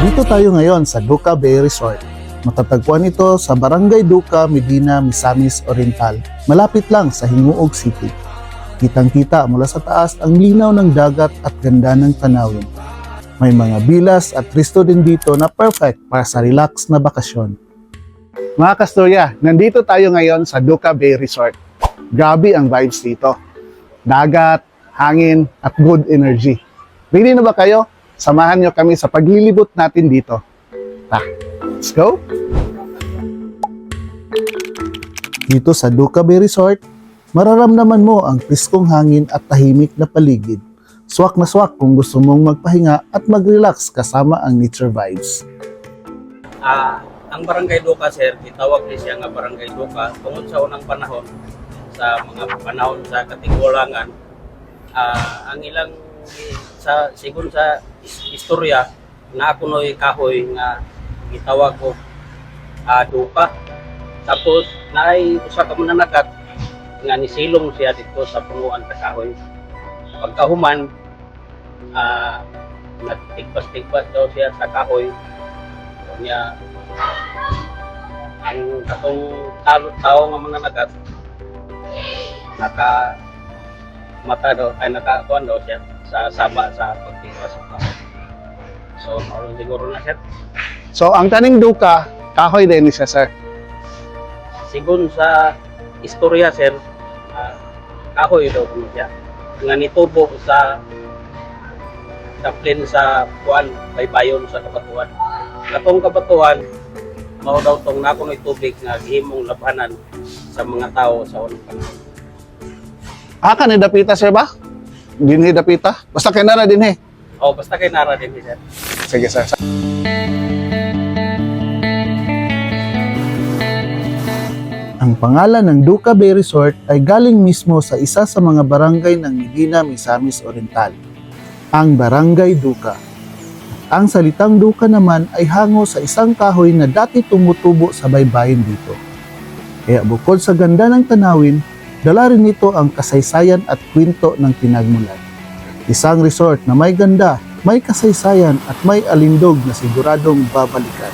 Dito tayo ngayon sa Duca Bay Resort. Matatagpuan ito sa Barangay Duca, Medina, Misamis Oriental. Malapit lang sa Hinguog City. Kitang-kita mula sa taas ang linaw ng dagat at ganda ng tanawin. May mga bilas at risto din dito na perfect para sa relax na bakasyon. Mga kastorya, nandito tayo ngayon sa Duca Bay Resort. Grabe ang vibes dito. Dagat, hangin, at good energy. Ready na ba kayo? Samahan nyo kami sa paglilibot natin dito. Ta, let's go! Dito sa Duca Bay Resort, mararamdaman mo ang piskong hangin at tahimik na paligid. Swak na swak kung gusto mong magpahinga at mag-relax kasama ang nature vibes. Ah, ang Barangay Duca, sir, itawag din siya nga Barangay Duca tungod sa unang panahon, sa mga panahon sa katigulangan, ah, ang ilang sa sigon sa is- istorya na kunoy kahoy nga gitawag ko ah, Duca. Tapos naay usa ka mananagat nga nisilong siya dito sa punuan sa kahoy. Pagkahuman, ah, nagtigpas-tigpas daw siya sa kahoy niya ang katong talo tao nga mga nagat naka mata daw ay nakakuan daw siya sa saba sa pagtiwas sa. So, maulo siguro na siya. So, ang taning Duca, kahoy din siya, sir. Sigun sa istorya, sir, ah, kahoy daw kuno siya. Nga nitubo sa daplin sa kuan, baybayon sa kabatuan. Katong kabatuan, mao daw tong nakunoy tubig nga gihimong labanan sa mga tao sa unang panahon. Ah, ka ni Dapita, sir ba? Dinhi Dapita? Basta kay nara dinhi. O basta kay nara din sir. Sige, sir. Ang pangalan ng Duca Bay Resort ay galing mismo sa isa sa mga barangay ng Medina, Misamis Oriental, ang Barangay Duca. Ang salitang Duca naman ay hango sa isang kahoy na dati tumutubo sa baybayin dito. Kaya bukod sa ganda ng tanawin, dala rin nito ang kasaysayan at kwento ng pinagmulan. Isang resort na may ganda, may kasaysayan at may alindog na siguradong babalikan.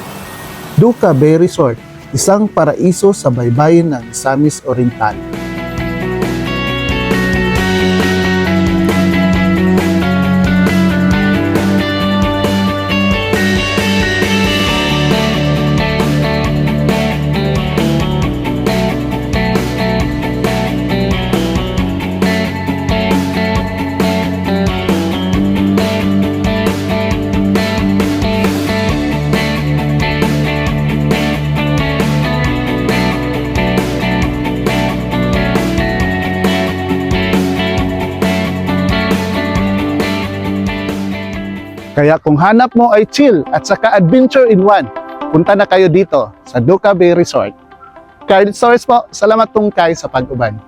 Duca Bay Resort, isang paraiso sa baybayin ng Samis Oriental. Kaya kung hanap mo ay chill at saka adventure in one, punta na kayo dito sa Duca Bay Resort. Card Stores po, salamat tungkay sa pag-uban.